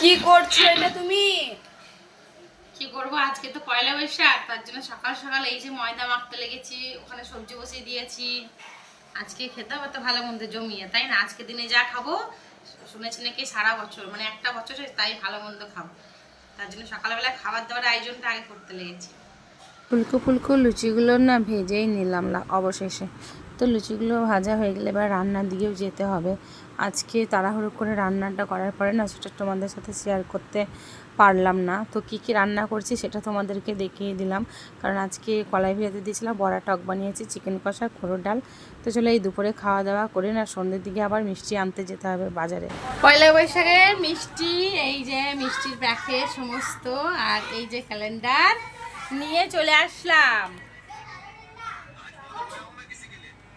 কি করছ এটা তুমি? কি করব? আজকে তো পয়লা বৈশাখ তার জন্য সকাল সকাল এই যে ময়দা মাখতে লেগেছি ওখানে সবজি বসিয়ে দিয়েছি। আজকে খেতে হবে তো ভালো মন্দ জমিয়ে তাই না? আজকে দিনে যা খাব শুনেছি নাকি সারা বছর মানে একটা বছর তাই ভালো মন্দ খাব। তার জন্য সকালবেলা খাবার দাবার আয়োজনটা আগে করতে লেগেছি। ফুলকো ফুলকো লুচিগুলো না ভেজেই নিলাম না অবশেষে। তো লুচিগুলো ভাজা হয়ে গেলে এবার রান্নার দিকেও যেতে হবে। আজকে তাড়াহুড়ো করে রান্নাটা করার পরে না সেটা তোমাদের সাথে শেয়ার করতে পারলাম না। তো কী কী রান্না করছি সেটা তোমাদেরকে দেখিয়ে দিলাম। কারণ আজকে কলাই ভেজে দিয়েছিলাম, বড়া টক বানিয়েছি চিকেন কষা খোরো ডাল। তো চলো এই দুপুরে খাওয়া দাওয়া করে না সন্ধ্যের দিকে আবার মিষ্টি আনতে যেতে হবে বাজারে। পয়লা বৈশাখের মিষ্টি, এই যে মিষ্টির প্যাকেট সমস্ত, আর এই যে ক্যালেন্ডার নিয়ে চলে আসলাম।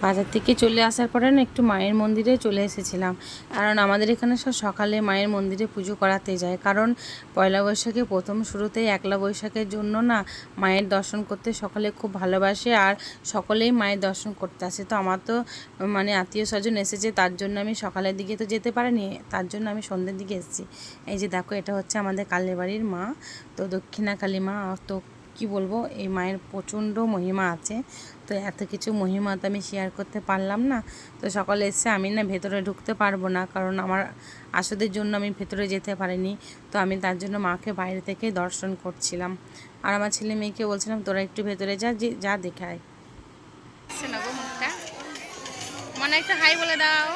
বাজার থেকে চলে আসার পরে না একটু মায়ের মন্দিরে চলে এসেছিলাম। কারণ আমাদের এখানে সব সকালে মায়ের মন্দিরে পুজো করাতে যায়। কারণ পয়লা বৈশাখে প্রথম শুরুতেই একলা বৈশাখের জন্য না মায়ের দর্শন করতে সকলে খুব ভালোবাসে আর সকলেই মায়ের দর্শন করতে আসে। তো আমার তো মানে আত্মীয় স্বজন এসেছে, তার জন্য আমি সকালের দিকে তো যেতে পারিনি, তার জন্য আমি সন্ধ্যের দিকে এসেছি। এই যে দেখো, এটা হচ্ছে আমাদের কালীবাড়ির মা, তো দক্ষিণা কালী মা, তো কি বলব, এই মায়ের প্রচণ্ড মহিমা আছে। তো এত কিছু মহিমা তো আমি শেয়ার করতে পারলাম না। তো সকালে এসে আমি না ভেতরে ঢুকতে পারব না, কারণ আমার আসদের জন্য আমি ভেতরে যেতে পারিনি। তো আমি তার জন্য মাকে বাইরে থেকে দর্শন করছিলাম। আর আমার ছেলে মেয়েকে বলছিলাম, তোরা একটু ভেতরে যা, যে দেখায় মনে একটা হাই বলে দাও।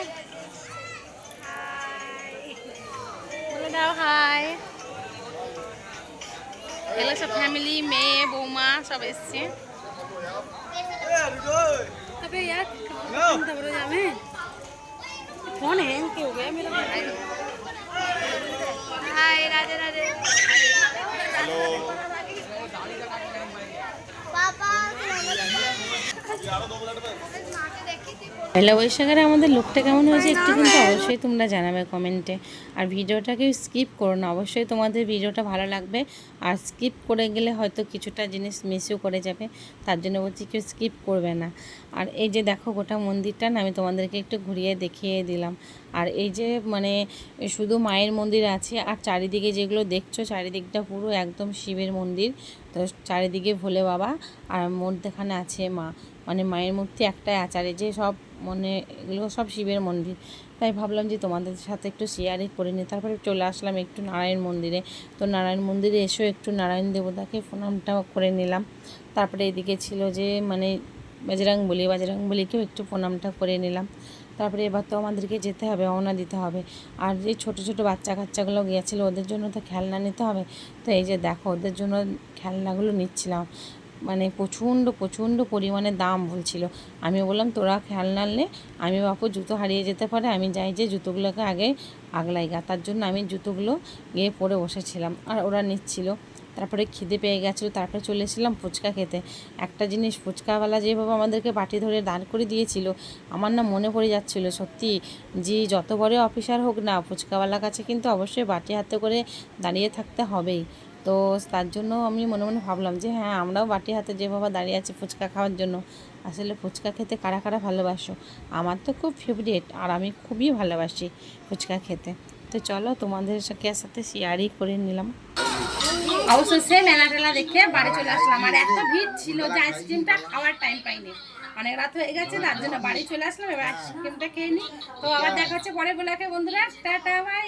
বলে দাও হাই এলাকা সব ফ্যামিলি মেয়ে বৌমা সব এসছে ফোন হ্যাং কে হয়ে মেরা হাই রাধে রাধে হ্যালো पापा পয়লা বৈশাখের আমাদের লোকটা কেমন হয়েছে একটু কিন্তু অবশ্যই তোমরা জানাবে কমেন্টে আর ভিডিওটাকে স্কিপ করো না, অবশ্যই তোমাদের ভিডিওটা ভালো লাগবে। আর স্কিপ করে গেলে হয়তো কিছুটা জিনিস মিসও করে যাবে, তার জন্য বলছি কেউ স্কিপ করবে না। আর এই যে দেখো গোটা মন্দিরটা না, আমি তোমাদেরকে একটু ঘুরিয়ে দেখিয়ে দিলাম। আর এই যে মানে শুধু মায়ের মন্দির আছে, আর চারিদিকে যেগুলো দেখছ, চারিদিকটা পুরো একদম শিবের মন্দির। তো চারিদিকে ভোলে বাবা আর মধ্যেখানে আছে মা। মানে মায়ের মূর্তি একটাই আচারে যে সব মানে এগুলো সব শিবের মন্দির। তাই ভাবলাম যে তোমাদের সাথে একটু শেয়ারই করে নিই। তারপরে চলে আসলাম একটু নারায়ণ মন্দিরে। তো নারায়ণ মন্দিরে এসেও একটু নারায়ণ দেবতাকে প্রণামটা করে নিলাম। তারপরে এদিকে ছিল যে মানে বাজরাং বলি, বাজরাং বলিকেও একটু প্রণামটা করে নিলাম। তারপরে এবার তো আমাদেরকে যেতে হবে, রওনা দিতে হবে। আর যে ছোট ছোট বাচ্চা কাচ্চাগুলো গিয়েছিল, ওদের জন্য তো খেলনা নিতে হবে। তো এই যে দেখো, ওদের জন্য খেলনাগুলো নিচ্ছিলাম। মানে প্রচণ্ড প্রচণ্ড পরিমাণে দাম বলছিল। আমি বললাম, তোরা খেয়াল নে আমি বাপু জুতো হারিয়ে যেতে পারে, আমি যাই যে জুতোগুলোকে আগে আগলাই গা। তার জন্য আমি জুতোগুলো গিয়ে পরে বসেছিলাম আর ওরা নিচ্ছিল। তারপরে খিদে পেয়ে গেছিল, তারপরে চলে এসেছিলাম ফুচকা খেতে। একটা জিনিস, ফুচকাওয়ালা যেভাবে আমাদেরকে বাটি ধরে দাঁড় করে দিয়েছিল, আমার না মনে পড়ে যাচ্ছিল, সত্যি যে যত বড় অফিসার হোক না, ফুচকাওয়ালার কাছে কিন্তু অবশ্যই বাটি হাতে করে দাঁড়িয়ে থাকতে হবেই। তো তার জন্য আমি মনে মনে ভাবলাম যে হ্যাঁ আমরাও বাটি হাতে যে যেভাবে দাঁড়িয়ে আছি ফুচকা খাওয়ার জন্য, আসলে ফুচকা খেতে কারা কারা ভালোবাসো? আমার তো খুব ফেভারিট আর আমি খুবই ভালোবাসি ফুচকা খেতে। তো চলো তোমাদের সাথে সাথে শেয়ারই করে নিলাম। অবশেষে মেলা টেলা দেখে বাড়ি চলে আসলাম আর এত ভিড় ছিল যে আইসক্রিমটা খাওয়ার টাইম পাইনি। অনেক রাত হয়ে গেছে, তার জন্য বাড়ি চলে আসলাম, এবার আইসক্রিমটা খেয়ে নিই। তো আবার দেখা হচ্ছে পরে, বলে বন্ধুরা, টাটা বাই